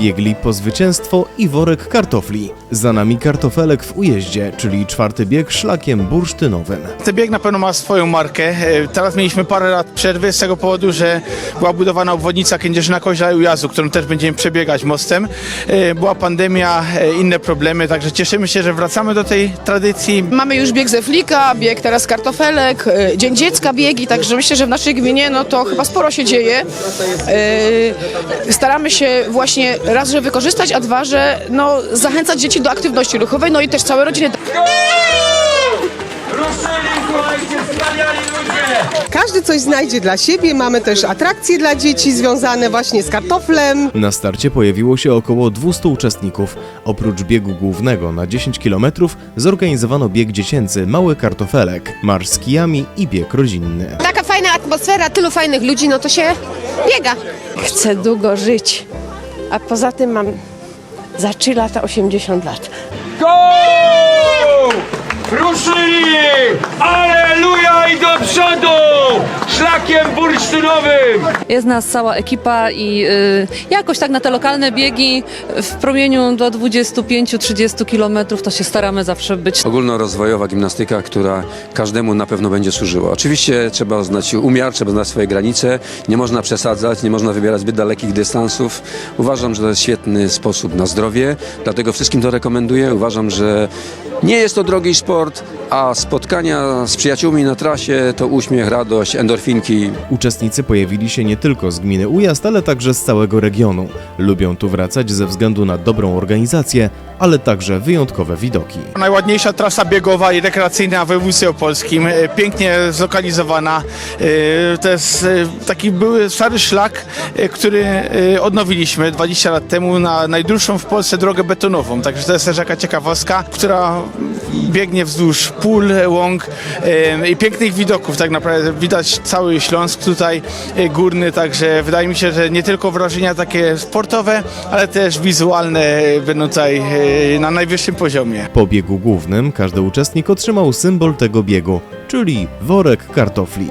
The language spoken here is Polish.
biegli po zwycięstwo i worek kartofli. Za nami kartofelek w ujeździe, czyli czwarty bieg szlakiem bursztynowym. Ten bieg na pewno ma swoją markę. E, Teraz mieliśmy parę lat przerwy z tego powodu, że była budowana obwodnica Kędzierzyna Koźla i Ujazu, którą też będziemy przebiegać mostem. E, Była pandemia, e, inne problemy, także cieszymy się, że wracamy do tej tradycji. Mamy już bieg ze Flika, bieg teraz kartofelek, Dzień Dziecka biegi, także myślę, że w naszej gminie no to chyba sporo się dzieje. Staramy się właśnie raz, że wykorzystać, a dwa, że no, zachęcać dzieci do aktywności ruchowej, no i też całe rodziny. Każdy coś znajdzie dla siebie. Mamy też atrakcje dla dzieci związane właśnie z kartoflem. Na starcie pojawiło się około 200 uczestników. Oprócz biegu głównego na 10 km zorganizowano bieg dziecięcy Mały Kartofelek, marsz z kijami i bieg rodzinny. taka fajna atmosfera, tylu fajnych ludzi, no to się biega. Chcę długo żyć, a poza tym mam za 3 lata 80 lat. Go! Ruszyli! Aleluja i do przodu! Szlakiem bursztynowym! Jest nas cała ekipa i y, jakoś tak na te lokalne biegi w promieniu do 25-30 kilometrów to się staramy zawsze być. ogólnorozwojowa gimnastyka, która każdemu na pewno będzie służyła. Oczywiście trzeba znać umiar, trzeba znać swoje granice, nie można przesadzać, nie można wybierać zbyt dalekich dystansów. Uważam, że to jest świetny sposób na zdrowie, dlatego wszystkim to rekomenduję. Uważam, że nie jest to drogi sport, a spotkania z przyjaciółmi na trasie to uśmiech, radość, endorfinki. Uczestnicy pojawili się nie tylko z gminy Ujazd, ale także z całego regionu. Lubią tu wracać ze względu na dobrą organizację, ale także wyjątkowe widoki. Najładniejsza trasa biegowa i rekreacyjna w województwie opolskim, e, pięknie zlokalizowana. E, To jest e, taki były stary szlak, który odnowiliśmy 20 lat temu na najdłuższą w Polsce drogę betonową. Także to jest też taka ciekawostka, która biegnie wzdłuż pól, łąk i pięknych widoków. Tak naprawdę widać cały Śląsk tutaj e, górny, także wydaje mi się, że nie tylko wrażenia takie sportowe, ale też wizualne e, będą tutaj e, na najwyższym poziomie. Po biegu głównym każdy uczestnik otrzymał symbol tego biegu, czyli worek kartofli.